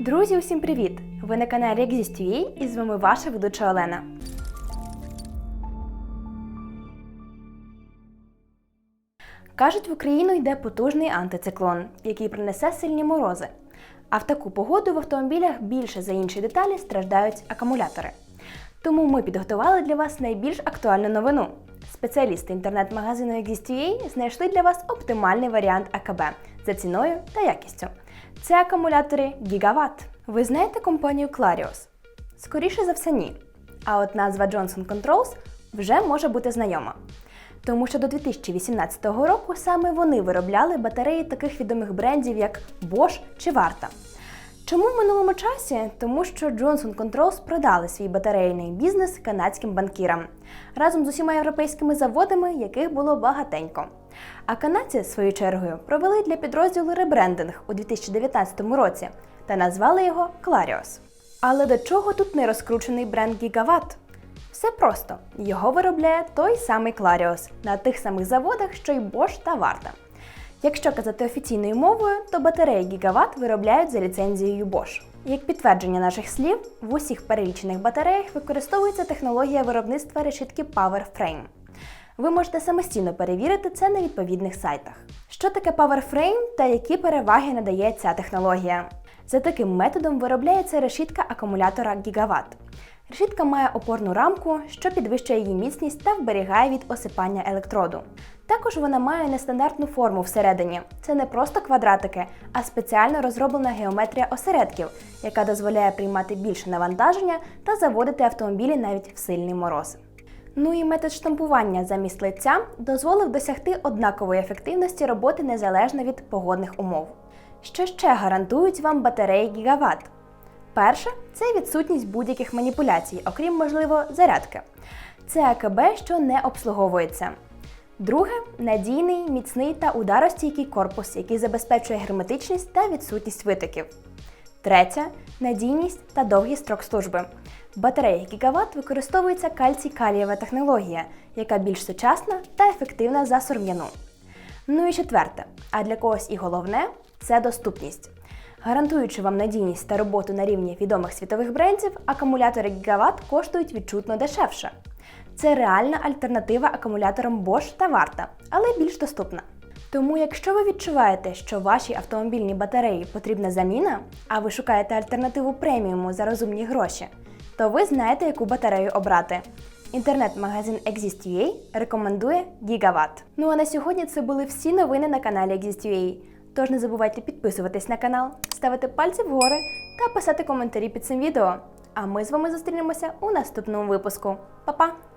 Друзі, усім привіт! Ви на каналі Exist.ua і з вами ваша ведуча Олена. Кажуть, в Україну йде потужний антициклон, який принесе сильні морози. А в таку погоду в автомобілях більше за інші деталі страждають акумулятори. Тому ми підготували для вас найбільш актуальну новину. Спеціалісти інтернет-магазину Exist.ua знайшли для вас оптимальний варіант АКБ за ціною та якістю. Це акумулятори Gigawatt. Ви знаєте компанію Clarios? Скоріше за все, ні. А от назва Johnson Controls вже може бути знайома. Тому що до 2018 року саме вони виробляли батареї таких відомих брендів, як Bosch чи Varta. Чому в минулому часі? Тому що Johnson Controls продали свій батарейний бізнес канадським банкірам разом з усіма європейськими заводами, яких було багатенько. А канадці, свою чергою, провели для підрозділу ребрендинг у 2019 році та назвали його Clarios. Але до чого тут не розкручений бренд Gigawatt? Все просто його виробляє той самий Clarios на тих самих заводах, що й Bosch та Varta. Якщо казати офіційною мовою, то батареї Gigawatt виробляють за ліцензією Bosch. Як підтвердження наших слів, в усіх перелічених батареях використовується технологія виробництва решітки PowerFrame. Ви можете самостійно перевірити це на відповідних сайтах. Що таке PowerFrame та які переваги надає ця технологія? За таким методом виробляється решітка акумулятора Gigawatt. Решітка має опорну рамку, що підвищує її міцність та вберігає від осипання електроду. Також вона має нестандартну форму всередині. Це не просто квадратики, а спеціально розроблена геометрія осередків, яка дозволяє приймати більше навантаження та заводити автомобілі навіть в сильний мороз. Ну і метод штампування замість лиця дозволив досягти однакової ефективності роботи незалежно від погодних умов. Що ще гарантують вам батареї Gigawatt? Перше це відсутність будь-яких маніпуляцій, окрім, можливо, зарядки. Це АКБ, що не обслуговується. Друге надійний, міцний та ударостійкий корпус, який забезпечує герметичність та відсутність витоків. Третє надійність та довгий строк служби. В батареях Gigawatt використовується кальцій-калієва технологія, яка більш сучасна та ефективна за сурм'яну. Ну і четверте, а для когось і головне це доступність. Гарантуючи вам надійність та роботу на рівні відомих світових брендів, акумулятори Gigawatt коштують відчутно дешевше. Це реальна альтернатива акумуляторам Bosch та Varta, але більш доступна. Тому, якщо ви відчуваєте, що вашій автомобільній батареї потрібна заміна, а ви шукаєте альтернативу преміуму за розумні гроші, то ви знаєте, яку батарею обрати. Інтернет-магазин Exist.ua рекомендує Gigawatt. Ну а на сьогодні це були всі новини на каналі Exist.ua. Тож не забувайте підписуватись на канал, ставити пальці вгори та писати коментарі під цим відео. А ми з вами зустрінемося у наступному випуску. Па-па!